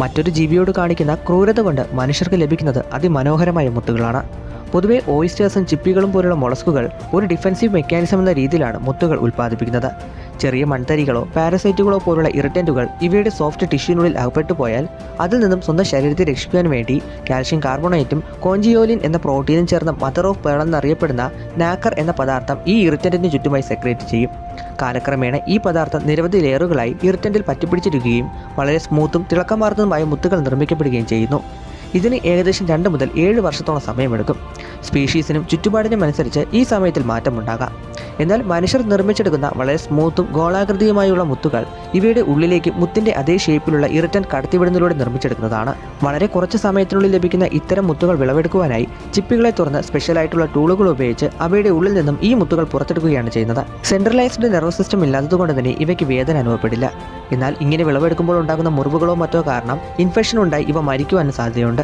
മറ്റൊരു ജീവിയോട് കാണിക്കുന്ന ക്രൂരത കൊണ്ട് മനുഷ്യർക്ക് ലഭിക്കുന്നത് അതിമനോഹരമായ മുത്തുകളാണ്. പൊതുവെ ഓയിസ്റ്റേഴ്സും ചിപ്പികളും പോലുള്ള മൊളസ്കുകൾ ഒരു ഡിഫൻസീവ് മെക്കാനിസം എന്ന രീതിയിലാണ് മുത്തുകൾ ഉൽപ്പാദിപ്പിക്കുന്നത്. ചെറിയ മൺതരികളോ പാരസൈറ്റുകളോ പോലുള്ള ഇറിറ്റന്റുകൾ ഇവയുടെ സോഫ്റ്റ് ടിഷ്യൂവിനുള്ളിൽ അകപ്പെട്ടു പോയാൽ അതിൽ നിന്നും സ്വന്തം ശരീരത്തെ രക്ഷിക്കാൻ വേണ്ടി കാൽഷ്യം കാർബണേറ്റും കോഞ്ചിയോലിൻ എന്ന പ്രോട്ടീനും ചേർന്ന മദർ ഓഫ് പേൾ എന്നറിയപ്പെടുന്ന നാക്കർ എന്ന പദാർത്ഥം ഈ ഇറിറ്റന്റിന് ചുറ്റുമായി സെക്രേറ്റ് ചെയ്യും. കാലക്രമേണ ഈ പദാർത്ഥം നിരവധി ലെയറുകളായി ഇറിറ്റന്റിൽ പറ്റിപ്പിടിച്ചിരിക്കുകയും വളരെ സ്മൂത്തും തിളക്കമാർന്നതുമായ മുത്തുകൾ നിർമ്മിക്കപ്പെടുകയും ചെയ്യുന്നു. ഇതിന് ഏകദേശം രണ്ട് മുതൽ ഏഴ് വർഷത്തോളം സമയമെടുക്കും. സ്പീഷീസിനും ചുറ്റുപാടിനും അനുസരിച്ച് ഈ സമയത്തിൽ മാറ്റമുണ്ടാകാം. എന്നാൽ മനുഷ്യർ നിർമ്മിച്ചെടുക്കുന്ന വളരെ സ്മൂത്തും ഗോളാകൃതിയുമായുള്ള മുത്തുകൾ ഇവയുടെ ഉള്ളിലേക്ക് മുത്തിന്റെ അതേ ഷേപ്പിലുള്ള ഇറിറ്റൻ കടത്തിവിടുന്നതിലൂടെ നിർമ്മിച്ചെടുക്കുന്നതാണ്. വളരെ കുറച്ച് സമയത്തിനുള്ളിൽ ലഭിക്കുന്ന ഇത്തരം മുത്തുകൾ വിളവെടുക്കുവാനായി ചിപ്പികളെ തുറന്ന് സ്പെഷ്യലായിട്ടുള്ള ടൂളുകൾ ഉപയോഗിച്ച് അവയുടെ ഉള്ളിൽ നിന്നും ഈ മുത്തുകൾ പുറത്തെടുക്കുകയാണ് ചെയ്യുന്നത്. സെൻട്രലൈസ്ഡ് നെർവസ് സിസ്റ്റം ഇല്ലാത്തതുകൊണ്ട് തന്നെ ഇവയ്ക്ക് വേദന അനുഭവപ്പെടില്ല. എന്നാൽ ഇങ്ങനെ വിളവെടുക്കുമ്പോൾ ഉണ്ടാകുന്ന മുറിവുകളോ മറ്റോ കാരണം ഇൻഫെക്ഷൻ ഉണ്ടായി ഇവ മരിക്കുവാനും സാധ്യതയുണ്ട്.